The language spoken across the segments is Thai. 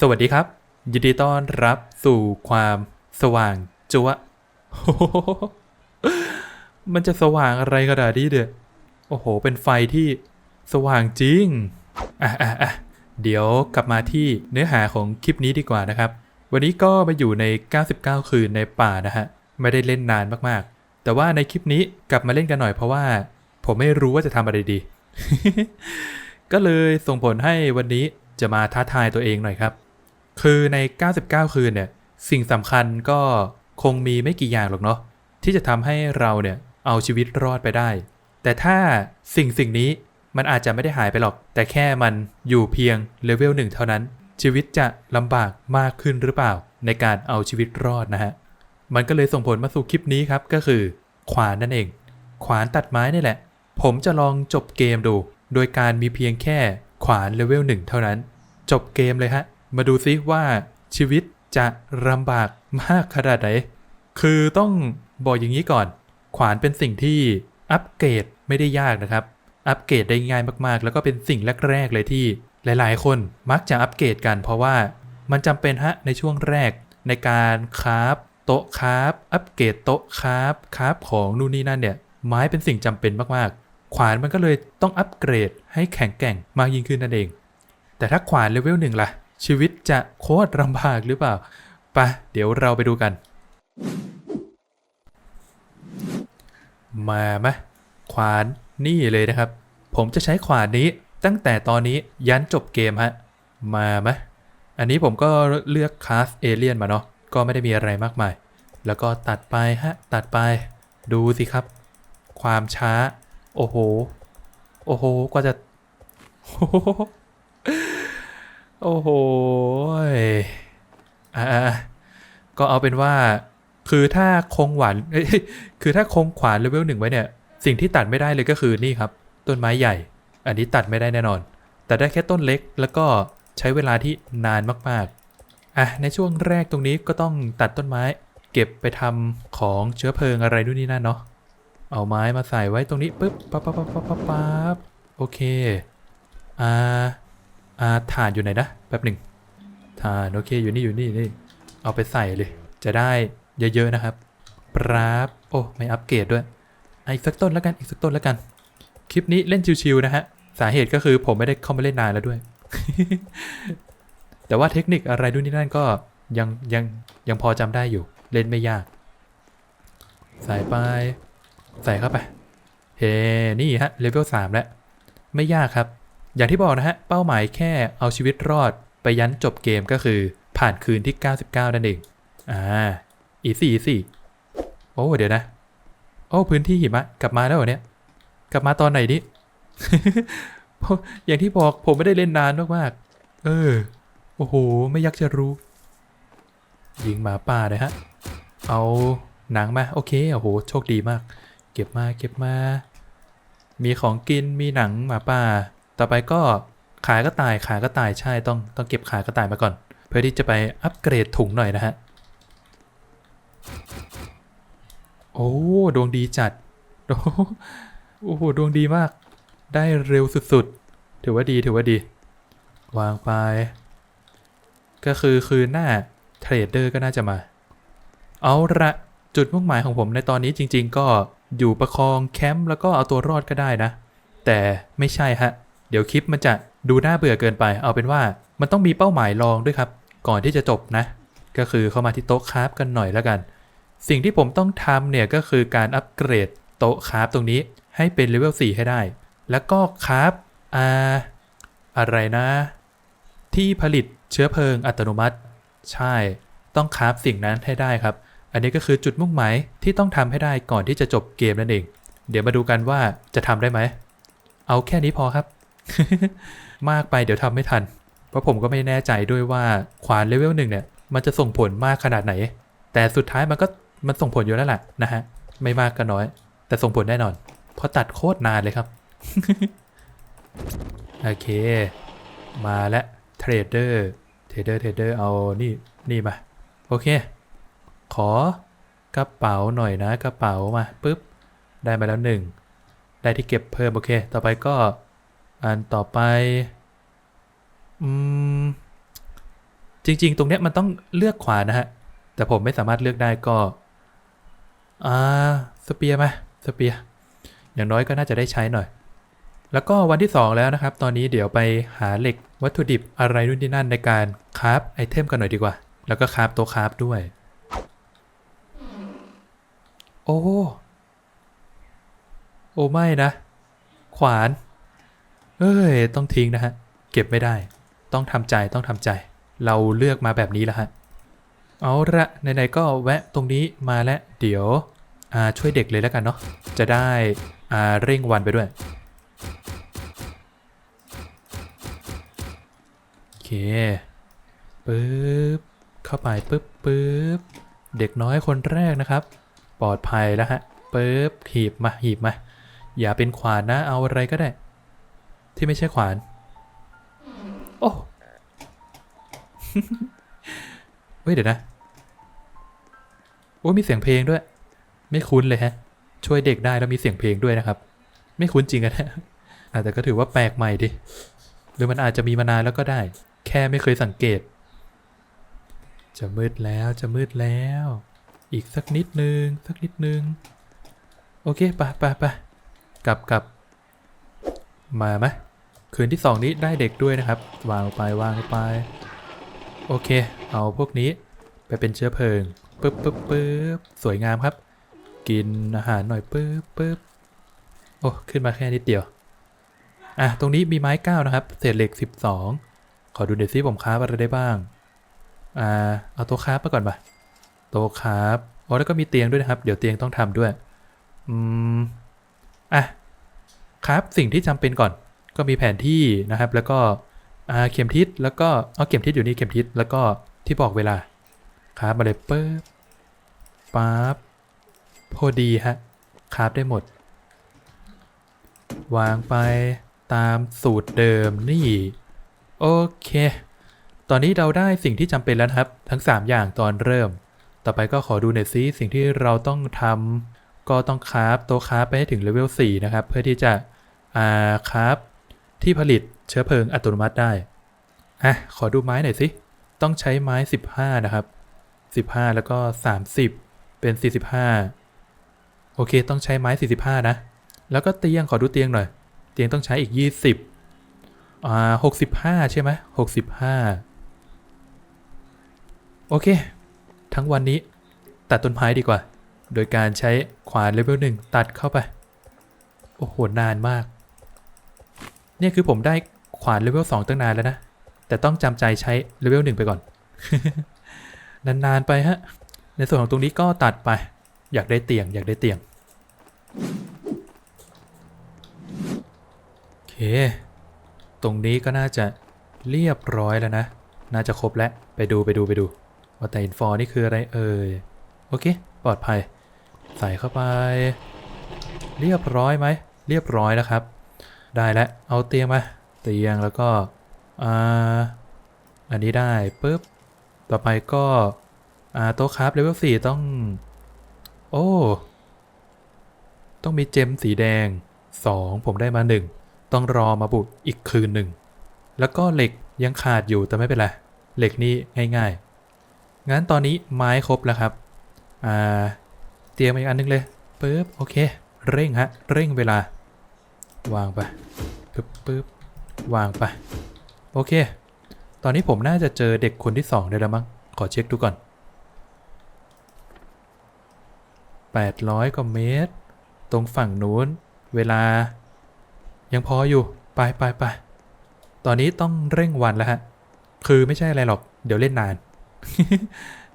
สวัสดีครับ ยินดีต้อนรับสู่ความสว่างจัวมันจะสว่างอะไรขนาดนี้เด้อโอ้โห เป็นไฟที่สว่างจริง อะอะอะเดี๋ยวกลับมาที่เนื้อหาของคลิปนี้ดีกว่านะครับ วันนี้ก็มาอยู่ใน 99 คืนในป่านะฮะ ไม่ได้เล่นนานมากๆ แต่ว่าในคลิปนี้กลับมาเล่นกันหน่อยเพราะว่า ผมไม่รู้ว่าจะทำอะไรดี ก็เลยส่งผลให้วันนี้จะมาท้าทายตัวเองหน่อยครับ คือใน 99 คืนเนี่ย สิ่งสำคัญก็คงมีไม่กี่อย่างหรอกเนาะที่จะทำให้เราเนี่ยเอาชีวิตรอดไปได้ แต่ถ้าสิ่งสิ่งนี้มันอาจจะไม่ได้หายไปหรอก แต่แค่มันอยู่เพียงเลเวลหนึ่งเท่านั้น ชีวิตจะลำบากมากขึ้นหรือเปล่า ในการเอาชีวิตรอดนะฮะ มันก็เลยส่งผลมาสู่คลิปนี้ครับ ก็คือ ขวานนั่นเอง ขวานตัดไม้นี่แหละ ผมจะลองจบเกมดู โดยการมีเพียงแค่ขวานเลเวลหนึ่งเท่านั้น จบเกมเลยฮะ มาดูซิว่าชีวิตจะลำบากมากขนาดไหน คือต้องบอกอย่างนี้ก่อน ขวานเป็นสิ่งที่อัปเกรดไม่ได้ยากนะครับ อัปเกรดได้ง่ายมากๆ แล้วก็เป็นสิ่งแรกๆเลยที่หลายๆ คนมักจะอัปเกรดกัน เพราะว่ามันจำเป็นฮะในช่วงแรกในการคราฟโต๊ะคราฟอัปเกรดโต๊ะคราฟคราฟของนู่นนี่นั่นเนี่ยไม้เป็นสิ่งจำเป็นมากๆ ขวานมันก็เลยต้องอัปเกรดให้แข็งแกร่งมากยิ่งขึ้นนั่นเอง แต่ถ้าขวานเลเวลหนึ่งล่ะ ชีวิตจะโคตรลำบากหรือเปล่าไปะเดี๋ยวเราไปดูกัน มาไหมขวานนี่เลยนะครับ ผมจะใช้ขวานนี้ตั้งแต่ตอนนี้ยันจบเกมฮะ มาไหมอันนี้ผมก็เลือกคลาสเอเลียนมาเนาะก็ไม่ได้มีอะไรมากมาย แล้วก็ตัดไปฮะ ตัดไป ดูสิครับ ความช้า โอ้โห โอ้โห กว่าจะโอ้โห โอ้โหอ่าก็เอาเป็นว่า คือถ้าคงหวานคือถ้าคงขวานเลเวลหนึ่งไว้เนี่ย สิ่งที่ตัดไม่ได้เลยก็คือนี่ครับ ต้นไม้ใหญ่ อันนี้ตัดไม่ได้แน่นอน แต่ได้แค่ต้นเล็กแล้วก็ใช้เวลาที่นานมากๆ อะ ในช่วงแรกตรงนี้ก็ต้องตัดต้นไม้ เก็บไปทำของเชื้อเพลิงอะไรนู่นนี่นั่นเนาะ เอาไม้มาใส่ไว้ตรงนี้ปุ๊บปั๊บปั๊บปั๊บปั๊บปั๊บปั๊บโอเค อ่า อ่าถ่านอยู่ไหนนะแป๊บหนึ่งถ่านโอเคอยู่นี่อยู่นี่นี่เอาไปใส่เลย จะได้เยอะๆนะครับปราบโอ้ไม่อัปเกรดด้วยอีกสักต้นแล้วกันอีกสักต้นแล้วกัน คลิปนี้เล่นชิวๆนะฮะสาเหตุก็คือผมไม่ได้เข้ามาเล่นนานแล้วด้วย แต่ว่าเทคนิคอะไรด้วยนี่นั่นก็ยังยังยังพอจำได้อยู่เล่นไม่ยาก ใส่ไปใส่เข้าไปเฮนี่ฮะเลเวล3แล้ว ไม่ยากครับ อย่างที่บอกนะฮะ เป้าหมายแค่เอาชีวิตรอดไปยันจบเกมก็คือผ่านคืนที่ 99 นั่นเอง อ่า อีสี่อีสี่โอ้ เดี๋ยวนะ โอ้ พื้นที่หิมะ กลับมาแล้วเหรอเนี่ย กลับมาตอนไหนนี่อย่างที่บอกผมไม่ได้เล่นนานมากๆ เออ โอ้โห ไม่อยากจะรู้ ยิงหมาป่าเลยฮะ เอาหนังมา โอเค โอ้โห โชคดีมาก เก็บมา เก็บมา มีของกิน มีหนังหมาป่า ต่อไปก็ขายกระต่ายขายกระต่ายใช่ต้องต้องเก็บขายกระต่ายมาก่อน เพื่อที่จะไปอัปเกรดถุงหน่อยนะฮะ โอ้ดวงดีจัดโอ้โหโอ้โหดวงดีมาก ได้เร็วสุดๆ ถือว่าดีถือว่าดี วางไป ก็คือคืนหน้าเทรดเดอร์ก็น่าจะมา เอาละจุดมุ่งหมายของผมในตอนนี้จริง ๆ ก็อยู่ประคองแคมป์แล้วก็เอาตัวรอดก็ได้นะ แต่ไม่ใช่ฮะ เดี๋ยวคลิปมันจะดูน่าเบื่อเกินไป เอาเป็นว่ามันต้องมีเป้าหมายรองด้วยครับ ก่อนที่จะจบนะ ก็คือเข้ามาที่โต๊ะคราฟกันหน่อยแล้วกัน สิ่งที่ผมต้องทำเนี่ยก็คือการอัปเกรดโต๊ะคราฟตรงนี้ให้เป็นเลเวล4ให้ได้ แล้วก็คราฟอ่าอะไรนะ ที่ผลิตเชื้อเพลิงอัตโนมัติ ใช่ ต้องคราฟสิ่งนั้นให้ได้ครับ อันนี้ก็คือจุดมุ่งหมายที่ต้องทำให้ได้ก่อนที่จะจบเกมนั่นเอง เดี๋ยวมาดูกันว่าจะทำได้ไหม เอาแค่นี้พอครับ มากไปเดี๋ยวทำไม่ทัน เพราะผมก็ไม่แน่ใจด้วยว่าขวานเลเวลหนึ่งเนี่ย มันจะส่งผลมากขนาดไหน แต่สุดท้ายมันก็มันส่งผลอยู่แล้วแหละนะฮะ ไม่มากก็น้อย แต่ส่งผลแน่นอน เพราะตัดโคตรนานเลยครับ โอเค มาแล้วเทรดเดอร์เทรดเดอร์เทรดเดอร์เอานี่นี่มา โอเค ขอกระเป๋าหน่อยนะกระเป๋ามาปุ๊บ ได้มาแล้วหนึ่งได้ที่เก็บเพิ่ม โอเค ต่อไปก็ อันต่อไป อืม จริง ๆ ตรงเนี้ยมันต้องเลือกขวานนะฮะ แต่ผมไม่สามารถเลือกได้ก็ อ่า สเปียร์ไหมสเปียร์ อย่างน้อยก็น่าจะได้ใช้หน่อย แล้วก็วันที่ 2 แล้วนะครับ ตอนนี้เดี๋ยวไปหาเหล็กวัตถุดิบอะไรนู่นนี่นั่นในการคราฟไอเทมกันหน่อยดีกว่า แล้วก็คราฟตัวคราฟด้วย โอ้ โอ้ไม่นะ ขวาน เอ้ย ต้องทิ้งนะฮะ เก็บไม่ได้ ต้องทำใจต้องทำใจ เราเลือกมาแบบนี้แล้วฮะ เอาละไหนๆก็แวะตรงนี้มาแล้วเดี๋ยวช่วยเด็กเลยแล้วกันเนาะ จะได้อาเร่งวันไปด้วย โอเคปึ๊บ เข้าไปปึ๊บปึ๊บ เด็กน้อยคนแรกนะครับ ปลอดภัยแล้วฮะปึ๊บ หีบมา หีบมา อย่าเป็นขวานนะ เอาอะไรก็ได้ ที่ไม่ใช่ขวาน โอ้ เฮ้ยเดี๋ยวนะ โอ้ยมีเสียงเพลงด้วย ไม่คุ้นเลยฮะ ช่วยเด็กได้แล้วมีเสียงเพลงด้วยนะครับ ไม่คุ้นจริงอะนะอะแต่ก็ถือว่าแปลกใหม่ดิ หรือมันอาจจะมีมานานแล้วก็ได้ แค่ไม่เคยสังเกต จะมืดแล้วจะมืดแล้ว อีกสักนิดนึง สักนิดนึง โอเคไปไปไปกลับกลับมาไหม คืนที่สองนี้ได้เด็กด้วยนะครับ วางไปวางไป โอเค เอาพวกนี้ไปเป็นเชื้อเพลิงปึ๊บปึ๊บปึ๊บสวยงามครับ กินอาหารหน่อยปึ๊บปึ๊บโอ้ขึ้นมาแค่นิดเดียว อะ ตรงนี้มีไม้เก้านะครับ เศษเหล็ก 12 ขอดูหน่อยซิผมค้าอะไรได้บ้าง อ่า เอาตัวค้าฟมาก่อนปะตัวค้าอ๋อแล้วก็มีเตียงด้วยนะครับ เดี๋ยวเตียงต้องทำด้วย อืม อะครับสิ่งที่จำเป็นก่อน ก็มีแผนที่นะครับ แล้วก็เข็มทิศแล้วก็เอาเข็มทิศอยู่นี่เข็มทิศแล้วก็ที่บอกเวลาครับมาเลยปึ๊บปั๊บพอดีฮะคราฟได้หมด วางไปตามสูตรเดิมนี่ โอเค ตอนนี้เราได้สิ่งที่จำเป็นแล้วครับ ทั้ง 3 อย่างตอนเริ่ม ต่อไปก็ขอดูหน่อยซิสิ่งที่เราต้องทำก็ต้องคราฟโต๊ะคราฟไปให้ถึงเลเวล4นะครับ เพื่อที่จะอ่าคราฟ ที่ผลิตเชื้อเพลิงอัตโนมัติได้ อะ ขอดูไม้หน่อยสิ ต้องใช้ไม้ 15 นะครับ 15 แล้วก็ 30 เป็น 45 โอเค ต้องใช้ไม้ 45 นะ แล้วก็เตียง ขอดูเตียงหน่อย เตียงต้องใช้อีก 20 อ่า 65 ใช่ไหม65 โอเค ทั้งวันนี้ตัดต้นไม้ดีกว่า โดยการใช้ขวานเลเวล1ตัดเข้าไป โอ้โห นานมาก เนี่ยคือผมได้ขวานเลเวล2ตั้งนานแล้วนะ แต่ต้องจำใจใช้เลเวล1ไปก่อน นาน ๆ ไปฮะ ในส่วนของตรงนี้ก็ตัดไป อยากได้เตียง อยากได้เตียง โอเค ตรงนี้ก็น่าจะเรียบร้อยแล้วนะ น่าจะครบแล้ว ไปดูไปดูไปดูว่าแต่อินฟอร์นี่คืออะไรเอ่ย โอเค ปลอดภัย ใส่เข้าไป เรียบร้อยไหม เรียบร้อยแล้วครับ ได้แล้วเอาเตียงมาเตียงแล้วก็อ่าอันนี้ได้ปุ๊บต่อไปก็อ่าโต๊ะครับเลเวลสี่ต้อง โอ้ต้องมีเจมสีแดง 2 ผมได้มา 1 ต้องรอมาบุกอีกคืนหนึ่ง แล้วก็เหล็กยังขาดอยู่แต่ไม่เป็นไร เหล็กนี่ง่ายๆ งั้นตอนนี้ไม้ครบแล้วครับ อ่า เตรียมอีกอันนึงเลยปึ๊บโอเค เร่งฮะ เร่งเวลา วางไปปึ๊บปึ๊บวางไป โอเค ตอนนี้ผมน่าจะเจอเด็กคนที่สองได้แล้วมั้ง ขอเช็คดูก่อน 800กว่าเมตร ตรงฝั่งนู้น เวลา ยังพออยู่ ไปไปไปตอนนี้ต้องเร่งวันแล้วฮะ คือไม่ใช่อะไรหรอก เดี๋ยวเล่นนาน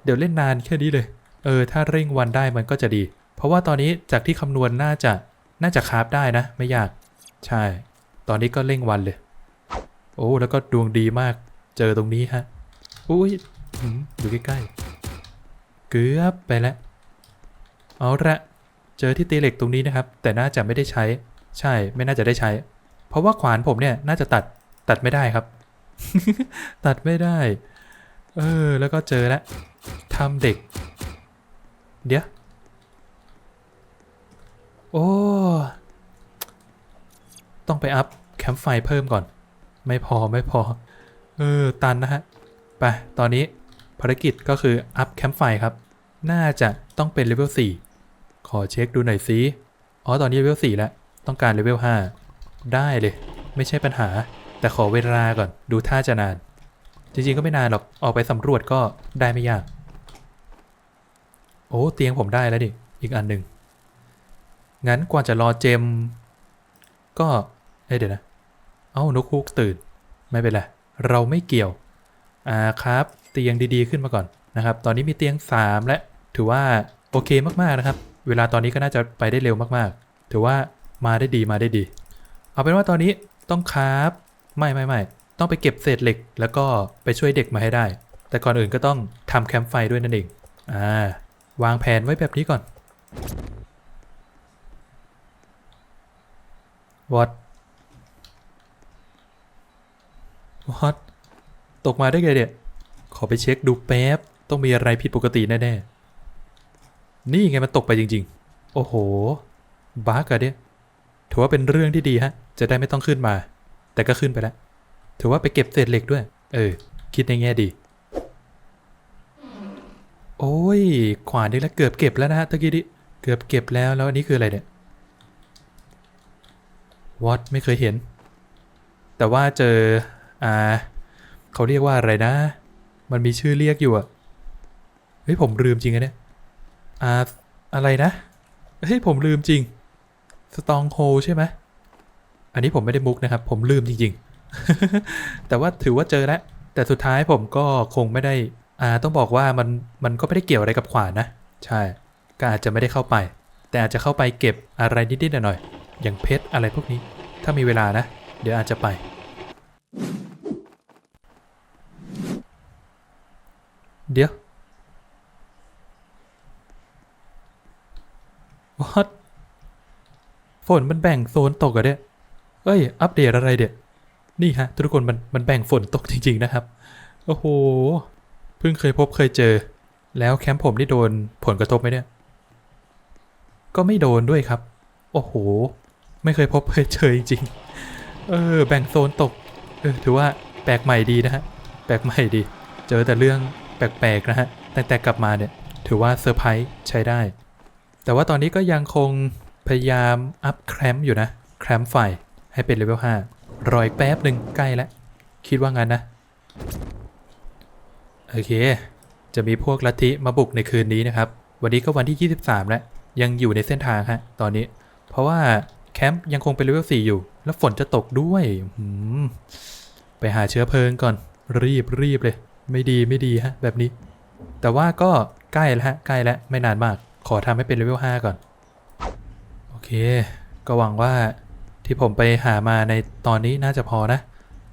เดี๋ยวเล่นนานแค่นี้เลย เออ ถ้าเร่งวันได้มันก็จะดี เพราะว่าตอนนี้จากที่คำนวณน่าจะ น่าจะคราฟได้นะ ไม่ยาก ใช่ ตอนนี้ก็เร่งวันเลย โอ้ แล้วก็ดวงดีมาก เจอตรงนี้ฮะ อุ้ยหืมอยู่ใกล้ๆ เกือบไปแล้ว เอาละ เจอที่ตีเหล็กตรงนี้นะครับ แต่น่าจะไม่ได้ใช้ ใช่ ไม่น่าจะได้ใช้ เพราะว่าขวานผมเนี่ยน่าจะตัด ตัดไม่ได้ครับ ตัดไม่ได้ เออ แล้วก็เจอแล้วทำเด็ก เดี๋ยว โอ้ ต้องไปอัพแคมป์ไฟเพิ่มก่อน ไม่พอไม่พอ เออ ตันนะฮะ ไป ตอนนี้ภารกิจก็คืออัพแคมป์ไฟครับ น่าจะต้องเป็นเลเวล4ขอเช็คดูหน่อยสิอ๋อ ตอนนี้เลเวล4แล้ว ต้องการเลเวล5ได้เลย ไม่ใช่ปัญหา แต่ขอเวลาก่อน ดูท่าจะนาน จริงๆก็ไม่นานหรอก ออกไปสำรวจก็ได้ไม่ยาก โอ้ เตียงผมได้แล้วดิ อีกอันหนึ่งงั้นกว่าจะรอเจม ก็ เอ้ยเดี๋ยวนะ เอ้านกฮูกตื่น ไม่เป็นไร เราไม่เกี่ยว อ่าครับ เตียงดีๆขึ้นมาก่อนนะครับ ตอนนี้มีเตียง 3 และ ถือว่าโอเคมากๆนะครับ เวลาตอนนี้ก็น่าจะไปได้เร็วมากๆ ถือว่ามาได้ดีมาได้ดี เอาเป็นว่าตอนนี้ต้องครับไม่ไม่ไม่ต้องไปเก็บเศษเหล็ก แล้วก็ไปช่วยเด็กมาให้ได้ แต่ก่อนอื่นก็ต้องทำแคมป์ไฟด้วยนั่นเอง อ่า วางแผนไว้แบบนี้ก่อน what what ต วอทตกมาได้ไงเนี่ยขอไปเช็คดูแป๊บ ต้องมีอะไรผิดปกติแน่ๆ นี่ไงมันตกไปจริง ๆ โอ้โหบั๊กอะเนี่ยถือว่าเป็นเรื่องที่ดีฮะ จะได้ไม่ต้องขึ้นมา แต่ก็ขึ้นไปแล้ว ถือว่าไปเก็บเศษเหล็กด้วย เออ คิดในแง่ดี โอ้ย ขวานนี่แล้วเกือบเก็บแล้วนะฮะตะกี้ดิเกือบเก็บแล้วแล้วอันนี้คืออะไรเนี่ย what ไม่เคยเห็น แต่ว่าเจอ อ่าเขาเรียกว่าอะไรนะ มันมีชื่อเรียกอยู่อะเฮ้ยผมลืมจริงอะเนี่ยอ่าอะไรนะเฮ้ยผมลืมจริงสตองโฮใช่ไหมอันนี้ผมไม่ได้มุกนะครับ ผมลืมจริง ๆ แต่ว่าถือว่าเจอแล้วแต่สุดท้ายผมก็คงไม่ได้อ่าต้องบอกว่ามันมันก็ไม่ได้เกี่ยวอะไรกับขวานนะ ใช่ ก็อาจจะไม่ได้เข้าไป แต่อาจจะเข้าไปเก็บอะไรนิดๆหน่อยๆอย่างเพชรอะไรพวกนี้ ถ้ามีเวลานะ เดี๋ยวอาจจะไป เดี๋ยว what ฝนมันแบ่งโซนตกอะเนี่ยเอ้ย อัปเดตอะไรเด็ดนี่ฮะ ทุกคนมันมันแบ่งฝนตกจริง ๆ นะครับ โอ้โห เพิ่งเคยพบเคยเจอ แล้วแคมป์ผมนี่โดนผลกระทบไหมเนี่ย ก็ไม่โดนด้วยครับ โอ้โห ไม่เคยพบเคยเจอจริง เออ แบ่งโซนตก เออ ถือว่าแปลกใหม่ดีนะฮะ แปลกใหม่ดี เจอแต่เรื่อง แปลกๆนะฮะแต่แต่กลับมาเนี่ยถือว่าเซอร์ไพรส์ใช้ได้ แต่ว่าตอนนี้ก็ยังคงพยายามอัพแครมป์อยู่นะ แครมป์ไฟให้เป็นเลเวล5รออีกแป๊บหนึ่งใกล้แล้ว คิดว่างั้นนะ โอเค จะมีพวกลัทธิมาบุกในคืนนี้นะครับ วันนี้ก็วันที่ 23 แล้ว ยังอยู่ในเส้นทางฮะตอนนี้ เพราะว่าแคมป์ยังคงเป็นเลเวล4อยู่ แล้วฝนจะตกด้วย ไปหาเชื้อเพลิงก่อนรีบรีบเลย ไม่ดีไม่ดีฮะ แบบนี้ แต่ว่าก็ใกล้แล้วฮะ ใกล้แล้วไม่นานมาก ขอทำให้เป็นเลเวล5ก่อน โอเค ก็หวังว่าที่ผมไปหามาในตอนนี้น่าจะพอนะ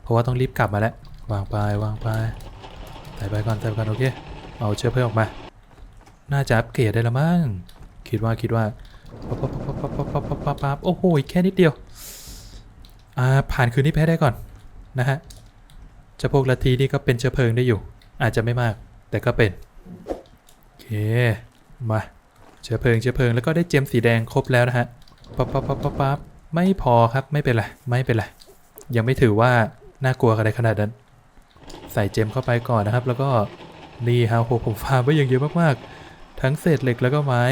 เพราะว่าต้องรีบกลับมาแล้ว วางไปวางไปใส่ไปก่อนใส่ไก่อนโอเค เอาเชื้อเพลิงออกมา น่าจะอัปเกรดได้แล้วมั้ง คิดว่าคิดว่าปั๊บปั๊บปั๊บป๊บปั๊บป๊บปั๊บโอ้โห แค่นิดเดียว อ่า ผ่านคืนนี้ไปได้ก่อนนะฮะ จะพวกลัทธินี่ก็เป็นเชื้อเพลิงได้อยู่ อาจจะไม่มาก แต่ก็เป็นโอเคมาเชื้อเพลิงเชื้อเพลิงแล้วก็ได้เจมสีแดงครบแล้วนะฮะปั๊บปั๊บปั๊บปั๊บปั๊บไม่พอครับไม่เป็นไรไม่เป็นไรยังไม่ถือว่าน่ากลัวอะไรขนาดนั้น ใส่เจมเข้าไปก่อนนะครับ แล้วก็นี่ฮะโหผมฟาร์มไว้อย่างเยอะมากๆ ทั้งเศษเหล็กแล้วก็ไม้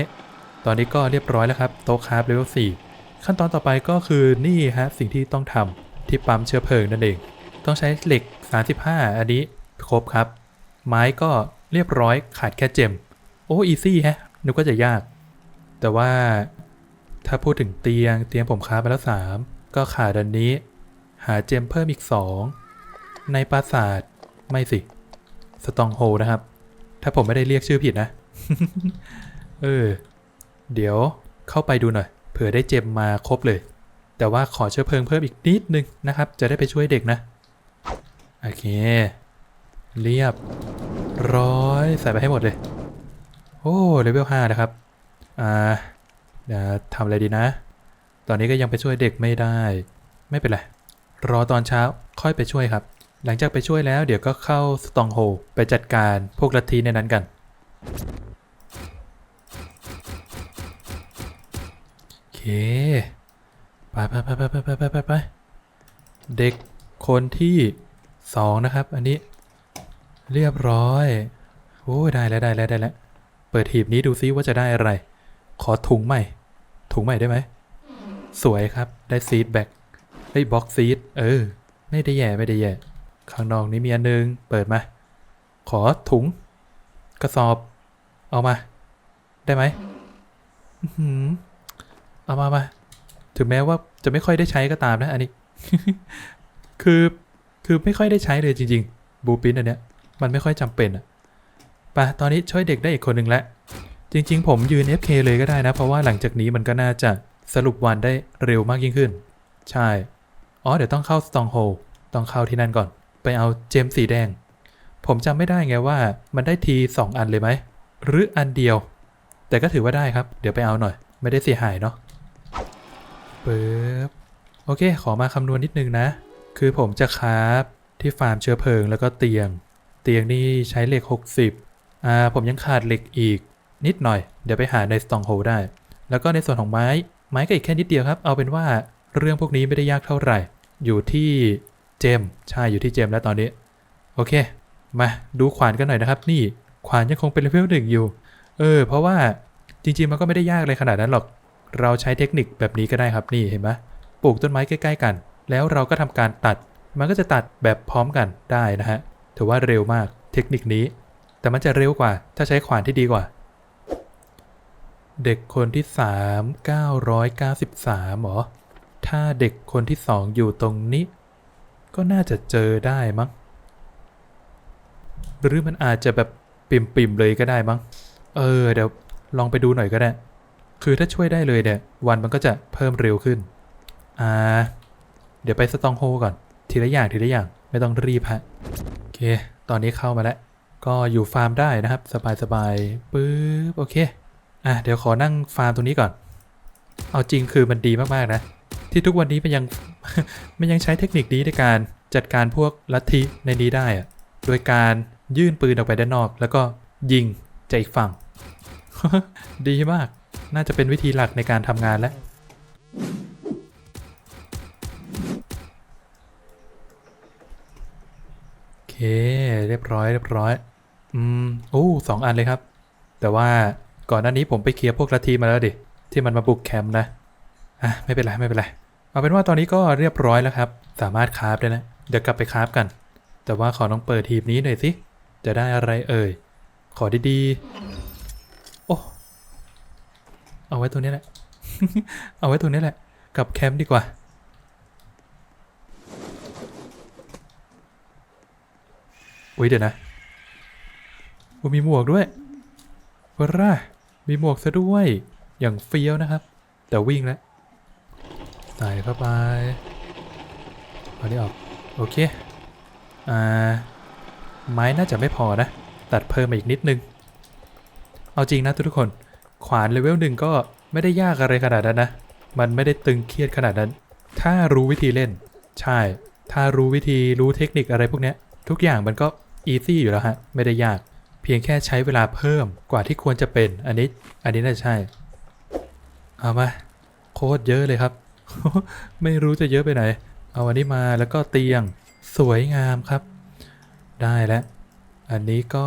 ตอนนี้ก็เรียบร้อยแล้วครับโต๊ะคราฟเลเวล4ขั้นตอนต่อไปก็คือนี่ฮะสิ่งที่ต้องทำที่ปั๊มเชื้อเพลิงนั่นเอง ต้องใช้เหล็ก 35 อันนี้ครบครับ ไม้ก็เรียบร้อยขาดแค่เจม โอ้อีซี่ฮะนึกว่าจะยาก แต่ว่าถ้าพูดถึงเตียงเตียงผมค้าไปแล้ว 3 ก็ขาดอันนี้ หาเจมเพิ่มอีก 2 ในปราสาทไม่สิ สตองโฮนะครับ ถ้าผมไม่ได้เรียกชื่อผิดนะ เออ เดี๋ยวเข้าไปดูหน่อย เผื่อได้เจมมาครบเลย แต่ว่าขอเชื้อเพลิงเพิ่มอีกนิดนึงนะครับ จะได้ไปช่วยเด็กนะ โอเค เรียบร้อยใส่ไปให้หมดเลย โอ้เลเวล5นะครับ อ่าเดี๋ยวทำอะไรดีนะ ตอนนี้ก็ยังไปช่วยเด็กไม่ได้ ไม่เป็นไร รอตอนเช้าค่อยไปช่วยครับ หลังจากไปช่วยแล้วเดี๋ยวก็เข้าสตองโฮไปจัดการพวกลัทธิในนั้นกัน โอเค ไปไปไปไปไปไปไปไปเด็กคนที่ สองนะครับ อันนี้เรียบร้อยโอ้ได้แล้วได้แล้วได้แล้วเปิดหีบนี้ดูซิว่าจะได้อะไร ขอถุงใหม่ ถุงใหม่ได้ไหม สวยครับได้ซีดแบ็กได้บ็อกซีดเออ ไม่ได้แย่ไม่ได้แย่ ข้างนอกนี้มีอันนึง เปิดมา ขอถุง กระสอบ เอามา ได้ไหมอื้ออเอามามา ถึงแม้ว่าจะไม่ค่อยได้ใช้ก็ตามนะ อันนี้ คือ คือไม่ค่อยได้ใช้เลยจริงๆ บูปินอันเนี้ยมันไม่ค่อยจำเป็นอะไปะตอนนี้ช่วยเด็กได้อีกคนหนึ่งแล้ว จริง ๆ ผมยืน FK เลยก็ได้นะ เพราะว่าหลังจากนี้มันก็น่าจะสรุปวันได้เร็วมากยิ่งขึ้น ใช่ อ๋อ เดี๋ยวต้องเข้า Stronghold ต้องเข้าที่นั่นก่อน ไปเอาเจมสีแดง ผมจำไม่ได้ไงว่ามันได้ที2อันเลยไหม หรืออันเดียว แต่ก็ถือว่าได้ครับ เดี๋ยวไปเอาหน่อย ไม่ได้เสียหายเนาะปึ๊บโอเค ขอมาคำนวณนิดนึงนะ คือผมจะคราฟที่ฟาร์มเชื้อเพลิงแล้วก็เตียง เตียงนี่ใช้เหล็ก 60อ่าผมยังขาดเหล็กอีก นิดหน่อย เดี๋ยวไปหาใน Stronghold ได้ แล้วก็ในส่วนของไม้ ไม้ก็อีกแค่นิดเดียวครับ เอาเป็นว่าเรื่องพวกนี้ไม่ได้ยากเท่าไหร่ อยู่ที่เจมใช่อยู่ที่เจมแล้วตอนนี้ โอเค มาดูขวานกันหน่อยนะครับ นี่ขวานยังคงเป็นเลเวลหนึ่งอยู่ เออ เพราะว่าจริงๆมันก็ไม่ได้ยากเลยขนาดนั้นหรอก เราใช้เทคนิคแบบนี้ก็ได้ครับนี่เห็นไหมปลูกต้นไม้ใกล้ ๆ กัน แล้วเราก็ทำการตัด มันก็จะตัดแบบพร้อมกันได้นะฮะ ถือว่าเร็วมากเทคนิคนี้ แต่มันจะเร็วกว่า ถ้าใช้ขวานที่ดีกว่า เด็กคนที่ 3 993หรอ ถ้าเด็กคนที่ 2 อยู่ตรงนี้ ก็น่าจะเจอได้มั้ง หรือมันอาจจะแบบปิ่มๆเลยก็ได้มั้ง เออ เดี๋ยวลองไปดูหน่อยก็ได้ คือถ้าช่วยได้เลยเนี่ย วันมันก็จะเพิ่มเร็วขึ้น อ่า เดี๋ยวไปสตองโฮก่อน ทีละอย่างทีละอย่างไม่ต้องรีบฮะโอเค ตอนนี้เข้ามาแล้ว ก็อยู่ฟาร์มได้นะครับ สบายๆปึ๊บโอเคอะเดี๋ยวขอนั่งฟาร์มตรงนี้ก่อน เอาจริงคือมันดีมากๆนะ ที่ทุกวันนี้มันยังมันยังใช้เทคนิคนี้ในการจัดการพวกลัทธิในนี้ได้อะโดยการยื่นปืนออกไปด้านนอก แล้วก็ยิงจากอีกฝั่ง ดีมาก น่าจะเป็นวิธีหลักในการทำงานแล้ว เรียบร้อยเรียบร้อย อืมโอ้สองอันเลยครับ แต่ว่าก่อนหน้านี้ผมไปเคลียร์พวกลัทธิมาแล้วดิ ที่มันมาบุกแคมป์นะ อะ ไม่เป็นไร ไม่เป็นไร เอาเป็นว่าตอนนี้ก็เรียบร้อยแล้วครับ สามารถคราฟได้แล้วเดี๋ยวกลับไปคราฟกัน แต่ว่าขอต้องเปิดทีมนี้หน่อยสิ จะได้อะไรเอ่ย ขอดีๆ โอ้ เอาไว้ตัวนี้แหละ เอาไว้ตัวนี้แหละ กลับแคมป์ดีกว่า อุ้ยเดี๋ยวนะโอ้มีหมวกด้วยวะร่ามีหมวกซะด้วย อย่างเฟี้ยวนะครับ แต่วิ่งแล้วใส่เข้าไปเอานี้ออก โอเค อ่า ไม้น่าจะไม่พอนะ ตัดเพิ่มมาอีกนิดนึง เอาจริงนะทุกคน ขวานเลเวลหนึ่งก็ไม่ได้ยากอะไรขนาดนั้นนะ มันไม่ได้ตึงเครียดขนาดนั้น ถ้ารู้วิธีเล่น ใช่ ถ้ารู้วิธีรู้เทคนิคอะไรพวกนี้ทุกอย่างมันก็ อีซี่อยู่แล้วฮะ ไม่ได้ยาก เพียงแค่ใช้เวลาเพิ่มกว่าที่ควรจะเป็น อันนี้ อันนี้น่าจะใช่ เอามา โคตรเยอะเลยครับ ไม่รู้จะเยอะไปไหน เอาอันนี้มาแล้วก็เตียงสวยงามครับ ได้แล้ว อันนี้ก็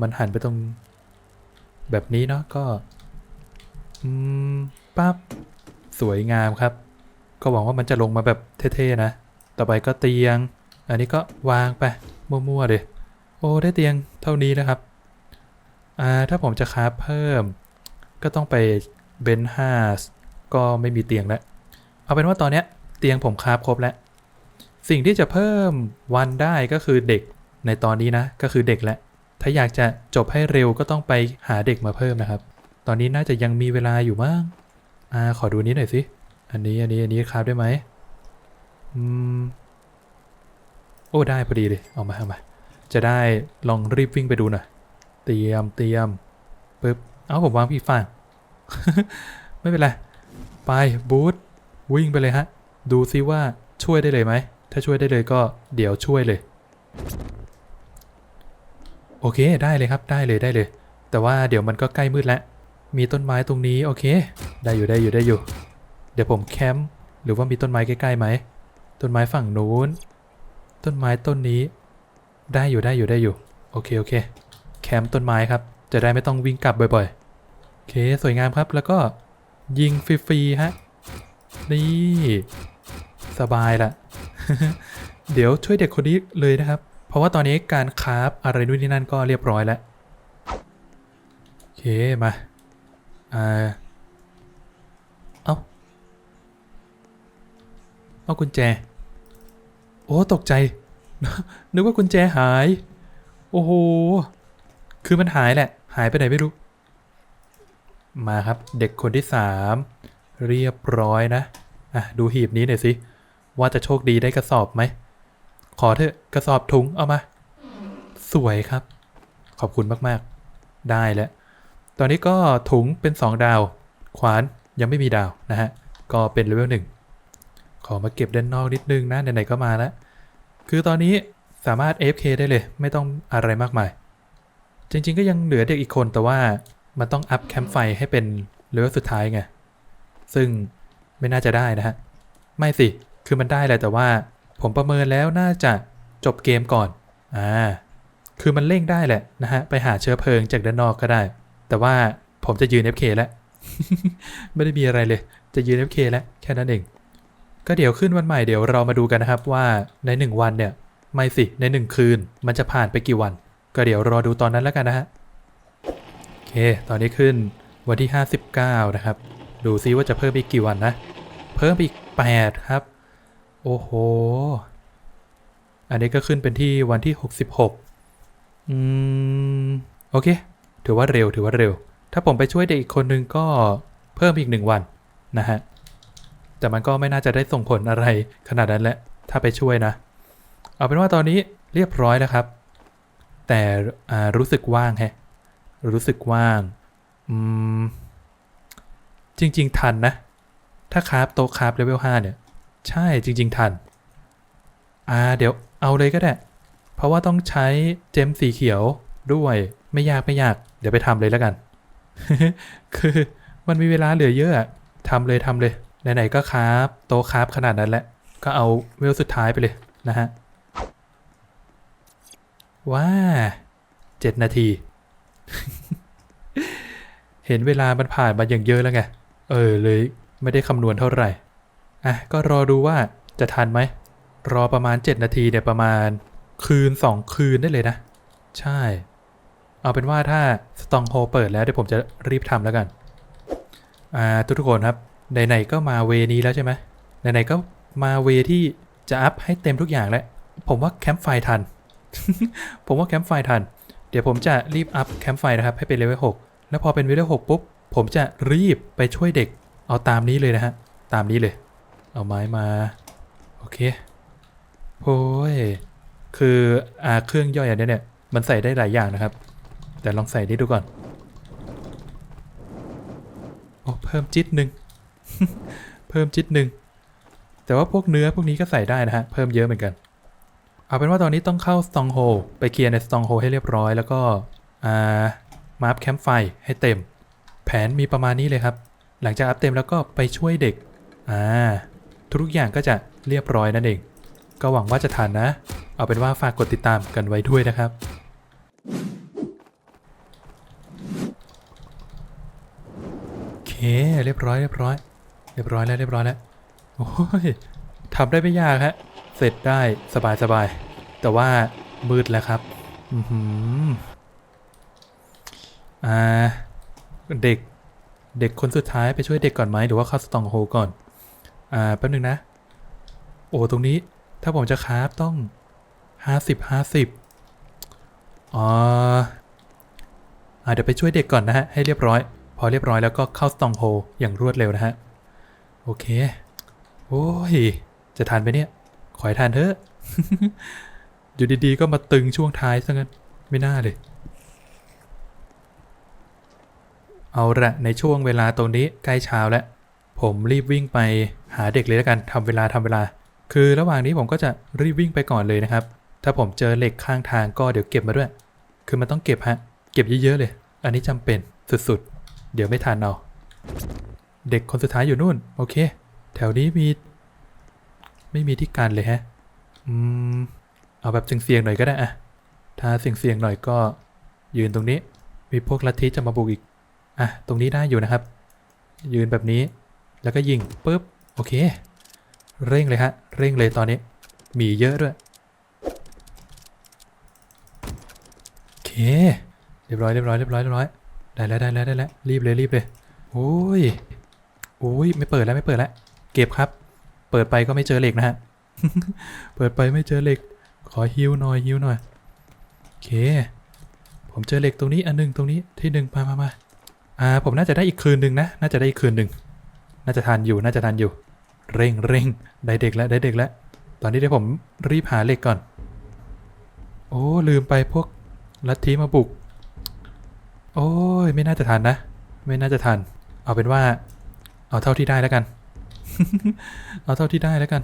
มันหันไปตรงแบบนี้เนาะก็อืมปั๊บสวยงามครับ ก็หวังว่ามันจะลงมาแบบเท่ๆนะ ต่อไปก็เตียง อันนี้ก็วางไป มั่วๆเลย โอ้ได้เตียงเท่านี้นะครับ อ่าถ้าผมจะคราฟเพิ่ม ก็ต้องไปเบนฮาสก็ไม่มีเตียงแล้วเอาเป็นว่าตอนเนี้ยเตียงผมคราฟครบแล้ว สิ่งที่จะเพิ่มวันได้ก็คือเด็กในตอนนี้นะ ก็คือเด็กแหละ ถ้าอยากจะจบให้เร็วก็ต้องไปหาเด็กมาเพิ่มนะครับ ตอนนี้น่าจะยังมีเวลาอยู่มั้งอ่าขอดูนี้หน่อยสิ อันนี้อันนี้อันนี้คราฟได้ไหมอืม โอ้ได้พอดีเลย เอามาเอามา จะได้ลองรีบวิ่งไปดูหน่อย เตรียมเตรียมปึ๊บ เอาผมวางพี่ฝั่งไม่เป็นไร ไปบูธวิ่งไปเลยฮะ ดูซิว่าช่วยได้เลยไหม ถ้าช่วยได้เลยก็เดี๋ยวช่วยเลย โอเคได้เลยครับได้เลยได้เลย แต่ว่าเดี๋ยวมันก็ใกล้มืดแล้ว มีต้นไม้ตรงนี้โอเค ได้อยู่ได้อยู่ได้อยู่ เดี๋ยวผมแคมป์หรือว่ามีต้นไม้ใกล้ๆไหม ต้นไม้ฝั่งนู้น ต้นไม้ต้นนี้ ได้อยู่ได้อยู่ได้อยู่ โอเคโอเค แคมป์ต้นไม้ครับ จะได้ไม่ต้องวิ่งกลับบ่อยๆ โอเคสวยงามครับ แล้วก็ยิงฟรีๆฮะ นี่ สบายละเดี๋ยวช่วยเด็กคนนี้เลยนะครับ เพราะว่าตอนนี้การคราฟอะไรนู่นนี่นั่นก็เรียบร้อยแล้ว โอเคมา อ่า เอาเอากุญแจ โอ้ตกใจ นึกว่ากุญแจหาย โอ้โห คือมันหายแหละ หายไปไหนไม่รู้ มาครับ เด็กคนที่สามเรียบร้อยนะ อะ ดูหีบนี้หน่อยสิ ว่าจะโชคดีได้กระสอบไหม ขอเถอะกระสอบถุงเอามา สวยครับ ขอบคุณมากๆ ได้แล้ว ตอนนี้ก็ถุงเป็น2ดาว ขวานยังไม่มีดาวนะฮะ ก็เป็นเลเวลหนึ่งขอมาเก็บด้านนอกนิดนึงนะไหนๆก็มาแล้ว คือตอนนี้สามารถ AFK ได้เลย ไม่ต้องอะไรมากมาย จริง ๆ ก็ยังเหลือเด็กอีกคนแต่ว่ามันต้องอัพแคมป์ไฟให้เป็นเลเวลสุดท้ายไง ซึ่งไม่น่าจะได้นะฮะ ไม่สิ คือมันได้แหละแต่ว่าผมประเมินแล้วน่าจะจบเกมก่อน อ่า คือมันเร่งได้แหละนะฮะ ไปหาเชื้อเพลิงจากด้านนอกก็ได้ แต่ว่าผมจะยืน FK แล้ว ไม่ได้มีอะไรเลย จะยืน FK แล้วแค่นั้นเอง ก็เดี๋ยวขึ้นวันใหม่เดี๋ยวเรามาดูกันนะครับว่าใน 1 วันเนี่ยไม่สิใน 1 คืนมันจะผ่านไปกี่วัน ก็เดี๋ยวรอดูตอนนั้นแล้วกันนะฮะโอเค ตอนนี้ขึ้นวันที่ 59 นะครับ ดูซิว่าจะเพิ่มอีกกี่วันนะ เพิ่มอีก 8 ครับ โอ้โห อันนี้ก็ขึ้นเป็นที่วันที่ 66 อืม โอเค ถือว่าเร็วถือว่าเร็ว ถ้าผมไปช่วยเด็กอีกคนนึงก็เพิ่มอีกหนึ่งวันนะฮะ แต่มันก็ไม่น่าจะได้ส่งผลอะไรขนาดนั้นแหละ ถ้าไปช่วยนะ เอาเป็นว่าตอนนี้เรียบร้อยแล้วครับ แต่รู้สึกว่างแฮะ รู้สึกว่าง อืม จริง ๆ ทันนะ ถ้าคราฟโต๊ะคราฟเลเวล5เนี่ย ใช่จริง ๆ ทัน อ่า เดี๋ยวเอาเลยก็ได้ เพราะว่าต้องใช้เจมสีเขียวด้วยไม่ยากไม่ยาก เดี๋ยวไปทำเลยแล้วกัน คือมันมีเวลาเหลือเยอะทำเลยทำเลย ไหนๆก็คราฟโต๊ะคราฟขนาดนั้นแหละ ก็เอาเวลสุดท้ายไปเลยนะฮะ ว้าเจ็ดนาที เห็นเวลามันผ่านมาอย่างเยอะแล้วไง เออเลยไม่ได้คำนวณเท่าไหร่ อะ ก็รอดูว่าจะทันไหม รอประมาณ 7 นาทีเนี่ยประมาณคืน 2 คืนได้เลยนะ ใช่ เอาเป็นว่าถ้าสตองโฮเปิดแล้วเดี๋ยวผมจะรีบทำแล้วกัน อ่าทุกๆคนครับ ไหนๆก็มาเวนี้แล้วใช่ไหมไหนๆก็มาเวที่จะอัพให้เต็มทุกอย่างแล้ว ผมว่าแคมป์ไฟทัน ผมว่าแคมป์ไฟทัน เดี๋ยวผมจะรีบอัพแคมป์ไฟนะครับ ให้เป็นเลเวล6แล้วพอเป็นเลเวล6ปุ๊บ ผมจะรีบไปช่วยเด็ก เอาตามนี้เลยนะฮะ ตามนี้เลย เอาไม้มา โอเคโอ้ยคืออาเครื่องย่อยอันนี้เนี่ย มันใส่ได้หลายอย่างนะครับ แต่ลองใส่นี่ดูก่อน โอ้ เพิ่มจิตหนึ่ง เพิ่มจิตหนึ่ง แต่ว่าพวกเนื้อพวกนี้ก็ใส่ได้นะฮะ เพิ่มเยอะเหมือนกัน เอาเป็นว่าตอนนี้ต้องเข้า Stronghold ไปเคลียร์ใน Stronghold ให้เรียบร้อยแล้วก็อ่ามาอัพแคมป์ไฟให้เต็ม แผนมีประมาณนี้เลยครับ หลังจากอัพเต็มแล้วก็ไปช่วยเด็กอ่าทุกอย่างก็จะเรียบร้อยนั่นเอง ก็หวังว่าจะทันนะ เอาเป็นว่าฝากกดติดตามกันไว้ด้วยนะครับโอเคเรียบร้อยเรียบร้อย รียบร้อยแล้วเรียบร้อยแล้วโอ้ยทำได้ไม่ยากฮะ เสร็จได้สบายสบายแต่ว่ามืดแล้วครับอือหืออ่าเด็กเด็กคนสุดท้ายไปช่วยเด็กก่อนไหมหรือว่าเข้าสตองโฮก่อน อ่าแป๊บนึงนะ โอ้ตรงนี้ถ้าผมจะคราฟต้องห้าสิบห้าสิบอ๋ออ่าเดี๋ยวไปช่วยเด็กก่อนนะฮะ ให้เรียบร้อย พอเรียบร้อยแล้วก็เข้าสตองโฮอย่างรวดเร็วนะฮะ อเค โอ้ย จะทันไหมเนี่ย ขอให้ทันเถอะ อยู่ดีๆ ก็มาตึงช่วงท้ายซะงั้น ไม่น่าเลย เอาละในช่วงเวลาตรงนี้ใกล้เช้าแล้ว ผมรีบวิ่งไปหาเด็กเลยแล้วกันทำเวลาทำเวลา คือระหว่างนี้ผมก็จะรีบวิ่งไปก่อนเลยนะครับ ถ้าผมเจอเหล็กข้างทางก็เดี๋ยวเก็บมาด้วย คือมันต้องเก็บฮะ เก็บเยอะๆเลย อันนี้จำเป็นสุดๆ เดี๋ยวไม่ทันเอา เด็กคนสุดท้ายอยู่นู่น โอเค แถวนี้มี ไม่มีที่กันเลยฮะ อืม เอาแบบเสี่ยงๆหน่อยก็ได้อะถ้าเสี่ยงๆหน่อยก็ ยืนตรงนี้ มีพวกลัทธิจะมาบุกอีก อะ ตรงนี้ได้อยู่นะครับ ยืนแบบนี้ แล้วก็ยิงปุ๊บ โอเค เร่งเลยฮะ เร่งเลยตอนนี้ มีเยอะด้วย โอเค เรียบร้อย เรียบร้อย เรียบร้อย เรียบร้อย ได้แล้ว ได้แล้ว ได้แล้ว รีบเลย รีบเลย โอ้ย โอ้ยไม่เปิดแล้วไม่เปิดแล้วเก็บครับ เปิดไปก็ไม่เจอเหล็กนะฮะเปิดไปไม่เจอเหล็ก ขอฮิวหน่อยฮิวหน่อยโอเค ผมเจอเหล็กตรงนี้อันหนึงตรงนี้ที่หนึ่งมามามาอ่าผมน่าจะได้อีกคืนหนึ่งนะ น่าจะได้อีกคืนหนึ่งน่าจะทันอยู่น่าจะทันอยู่ เร่งเร่งได้เด็กแล้วได้เด็กแล้ว ตอนนี้เดี๋ยวผมรีบหาเหล็กก่อน โอ้ลืมไปพวกลัทธิมาบุก โอ้ยไม่น่าจะทันนะ ไม่น่าจะทัน เอาเป็นว่า เอาเท่าที่ได้แล้วกัน เอาเท่าที่ได้แล้วกัน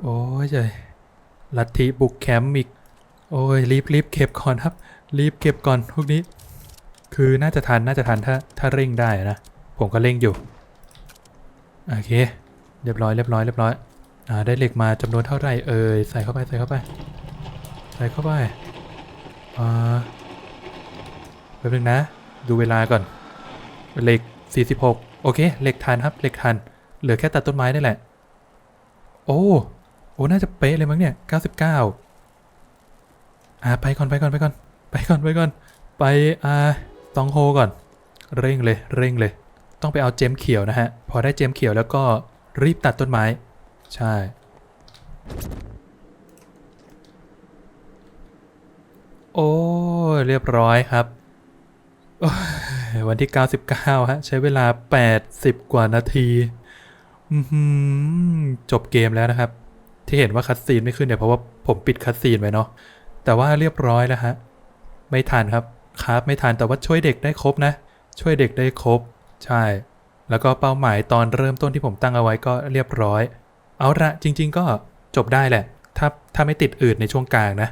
โอ้ยเจยลัทธิบุกแคมป์อีก โอ้ยรีบรีบเก็บก่อนครับ รีบเก็บก่อนพวกนี้ คือน่าจะทันน่าจะทันถ้าถ้าเร่งได้นะ ผมก็เร่งอยู่ โอเค เรียบร้อยเรียบร้อยเรียบร้อย อ่าได้เหล็กมาจำนวนเท่าไหร่เอ่ยใส่เข้าไปใส่เข้าไป ใส่เข้าไป อ่าแป๊บนึงนะ ดูเวลาก่อนเหล็ก46 โอเค เหล็กทันครับ เหล็กทัน เหลือแค่ตัดต้นไม้นี่แหละ โอ้ โอ้น่าจะเป๊ะเลยมั้งเนี่ย 99 อ่า ไปก่อน ไปก่อน ไปก่อน ไปก่อน ไปก่อน ไป อ่าตองโฮก่อน เร่งเลย เร่งเลย ต้องไปเอาเจมเขียวนะฮะ พอได้เจมเขียวแล้วก็รีบตัดต้นไม้ ใช่ โอ้ เรียบร้อยครับ วันที่ 99 ฮะ ใช้เวลา 80 กว่านาทีจบเกมแล้วนะครับ ที่เห็นว่าคัดซีนไม่ขึ้นเนี่ย เพราะว่าผมปิดคัดซีนไว้เนาะแต่ว่าเรียบร้อยแล้วฮะ ไม่ทันครับครับไม่ทันแต่ว่าช่วยเด็กได้ครบนะ ช่วยเด็กได้ครบ ใช่ แล้วก็เป้าหมายตอนเริ่มต้นที่ผมตั้งเอาไว้ก็เรียบร้อย เอาละจริง ๆ ก็จบได้แหละ ถ้าถ้าไม่ติดอืดในช่วงกลางนะ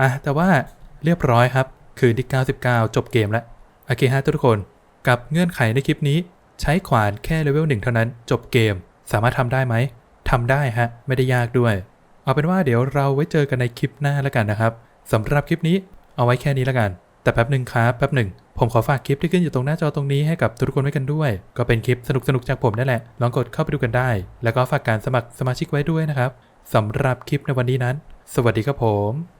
อะแต่ว่าเรียบร้อยครับ คืนที่ 99 จบเกมแล้วโอเคฮะทุกคนกับเงื่อนไขในคลิปนี้ ใช้ขวานแค่เลเวลหนึ่งเท่านั้นจบเกม สามารถทำได้ไหมทำได้ฮะ ไม่ได้ยากด้วย เอาเป็นว่าเดี๋ยวเราไว้เจอกันในคลิปหน้าแล้วกันนะครับสำหรับคลิปนี้เอาไว้แค่นี้แล้วกัน แต่แป๊บหนึ่งครับแป๊บหนึ่งผมขอฝากคลิปที่ขึ้นอยู่ตรงหน้าจอตรงนี้ให้กับทุกคนไว้กันด้วย ก็เป็นคลิปสนุกๆจากผมนั่นแหละลองกดเข้าไปดูกันได้ แล้วก็ฝากการสมัครสมาชิกไว้ด้วยนะครับสำหรับคลิปในวันนี้นั้น สวัสดีครับผม